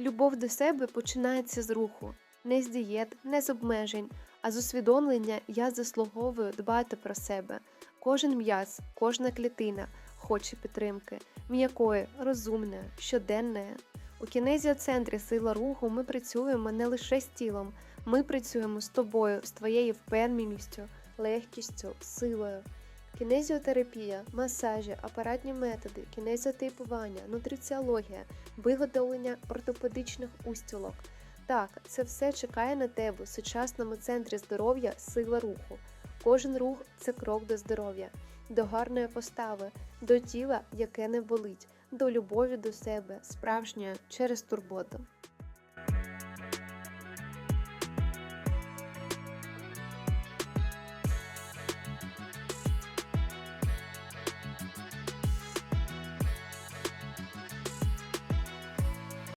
Любов до себе починається з руху, не з дієт, не з обмежень, а з усвідомлення я заслуговую дбати про себе. Кожен м'яз, кожна клітина хоче підтримки, м'якої, розумної, щоденної. У кінезіоцентрі сила руху ми працюємо не лише з тілом, ми працюємо з тобою, з твоєю впевненістю, легкістю, силою. Кінезіотерапія, масажі, апаратні методи, кінезіотипування, нутриціологія, виготовлення ортопедичних устілок. Так, це все чекає на тебе у сучасному центрі здоров'я сила руху. Кожен рух це крок до здоров'я, до гарної постави, до тіла, яке не болить, до любові до себе, справжньої через турботу.